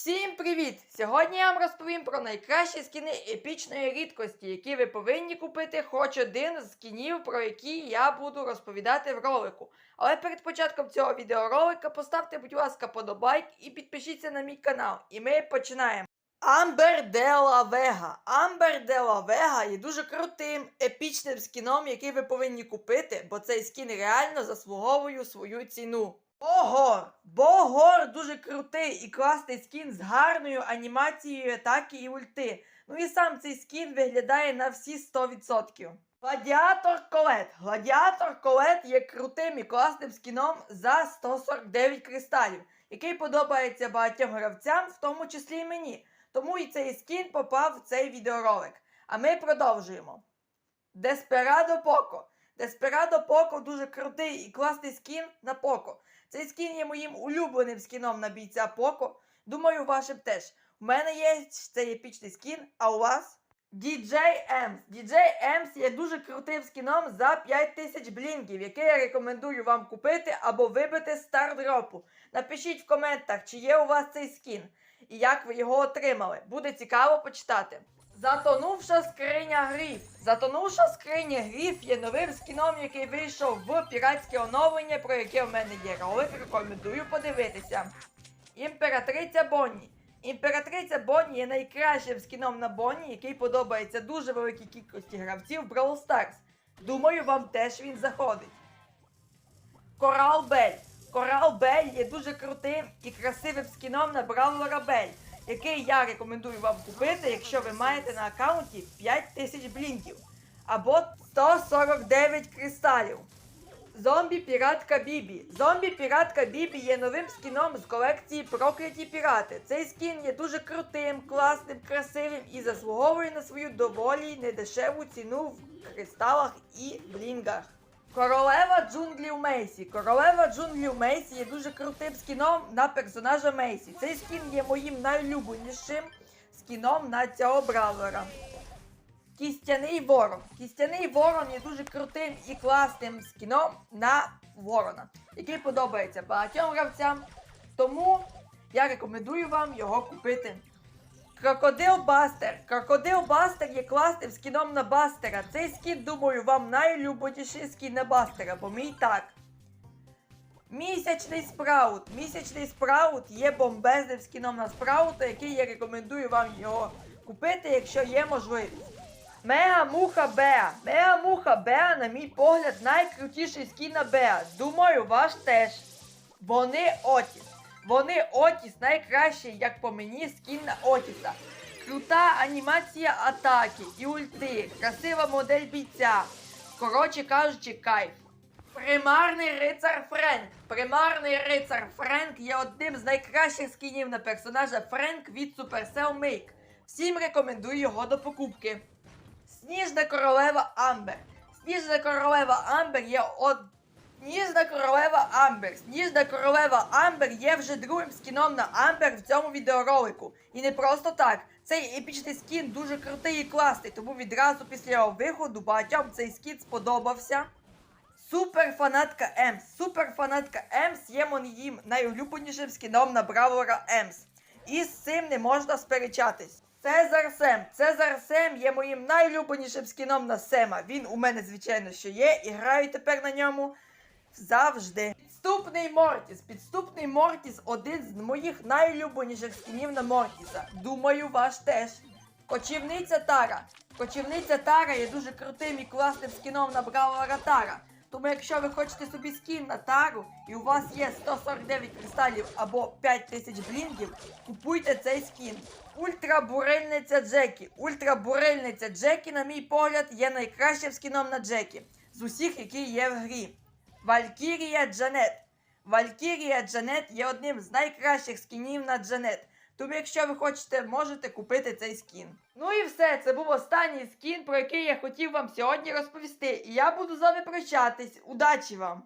Всім привіт! Сьогодні я вам розповім про найкращі скіни епічної рідкості, які ви повинні купити хоч один з скінів, про які я буду розповідати в ролику. Але перед початком цього відеоролика поставте, будь ласка, подобайк і підпишіться на мій канал. І ми починаємо. Амбер де ла Вега. Амбер де ла Вега є дуже крутим, епічним скіном, який ви повинні купити, бо цей скін реально заслуговує свою ціну. Богор! Богор дуже крутий і класний скін з гарною анімацією атаки і ульти. Ну і сам цей скін виглядає на всі 100%. Гладіатор Колет. Гладіатор Колет є крутим і класним скіном за 149 кристалів, який подобається багатьом гравцям, в тому числі і мені. Тому і цей скін попав в цей відеоролик. А ми продовжуємо. Desperado Poco. Desperado Poco дуже крутий і класний скін на Поко. Цей скін є моїм улюбленим скіном на бійця Поко. Думаю, вашим теж. У мене є цей епічний скін, а у вас? DJ Ems. DJ Ems є дуже крутим скіном за 5000 блінків, який я рекомендую вам купити або вибити з стардропу. Напишіть в коментах, чи є у вас цей скін і як ви його отримали. Буде цікаво почитати. Затонувша скриня гріф. Затонувша скриня гріф є новим скіном, який вийшов в піратське оновлення, про яке в мене є ролик. Рекомендую подивитися. Імператриця Бонні. Імператриця Бонні є найкращим скіном на Бонні, який подобається дуже великій кількості гравців Brawl Stars. Думаю, вам теж він заходить. Корал Бель. Корал Бель є дуже крутим і красивим скіном на Бравлера Бель, який я рекомендую вам купити, якщо ви маєте на аккаунті 5000 блінків або 149 кристалів. Зомбі-піратка Бібі. Зомбі-піратка Бібі є новим скіном з колекції Прокляті пірати. Цей скін є дуже крутим, класним, красивим і заслуговує на свою доволі недешеву ціну в кристалах і блінгах. Королева джунглів Мейсі. Королева джунглів Мейсі є дуже крутим скіном на персонажа Мейсі. Цей скін є моїм найулюбленішим скіном на цього бравлера. Кістяний ворон. Кістяний ворон є дуже крутим і класним скіном на ворона, який подобається багатьом гравцям. Тому я рекомендую вам його купити. Крокодил Бастер. Крокодил Бастер є класним скіном на Бастера. Цей скін, думаю, вам найулюбленіший скін на Бастера, бо мій так. Місячний спраут. Місячний спраут є бомбезним скіном на спраута, який я рекомендую вам його купити, якщо є можливість. Мега Муха Беа. Мега Муха Беа, на мій погляд, найкрутіший скін на Беа. Думаю, ваш теж. Вони Отіс. Вони Отіс найкращий, як по мені, скін на Отіса. Крута анімація атаки і ульти, красива модель бійця. Коротше кажучи, кайф. Примарний рицар Френк. Примарний рицар Френк є одним з найкращих скінів на персонажа Френк від Supercell Make. Всім рекомендую його до покупки. Сніжна королева Амбер. Сніжна королева Амбер є од... Сніжна королева Амбер. Сніжна королева Амбер є вже другим скіном на Амбер в цьому відеоролику. І не просто так. Цей епічний скін дуже крутий і класний, тому відразу після його виходу багатьом цей скін сподобався. Суперфанатка Емс. Суперфанатка Емс є моїм найулюбленішим скіном на Бравлера Емс. І з цим не можна сперечатись. Цезар Сем. Цезар Сем є моїм найулюбленішим скіном на Сема. Він у мене, звичайно, що є, і граю тепер на ньому завжди. Підступний Мортіс. Підступний Мортіс один з моїх найулюбленіших скінів на Мортіса. Думаю, ваш теж. Кочівниця Тара. Кочівниця Тара є дуже крутим і класним скіном на Бравлера Тара. Тому якщо ви хочете собі скін на тару і у вас є 149 кристалів або 5000 блінків, купуйте цей скін. Ультрабурильниця Джекі. Ультрабурильниця Джекі, на мій погляд, є найкращим скіном на Джекі з усіх, які є в грі. Валькірія Джанет. Валькірія Джанет є одним з найкращих скінів на Джанет. Тому, якщо ви хочете, можете купити цей скін. Ну і все, це був останній скін, про який я хотів вам сьогодні розповісти. І я буду з вами прощатись. Удачі вам!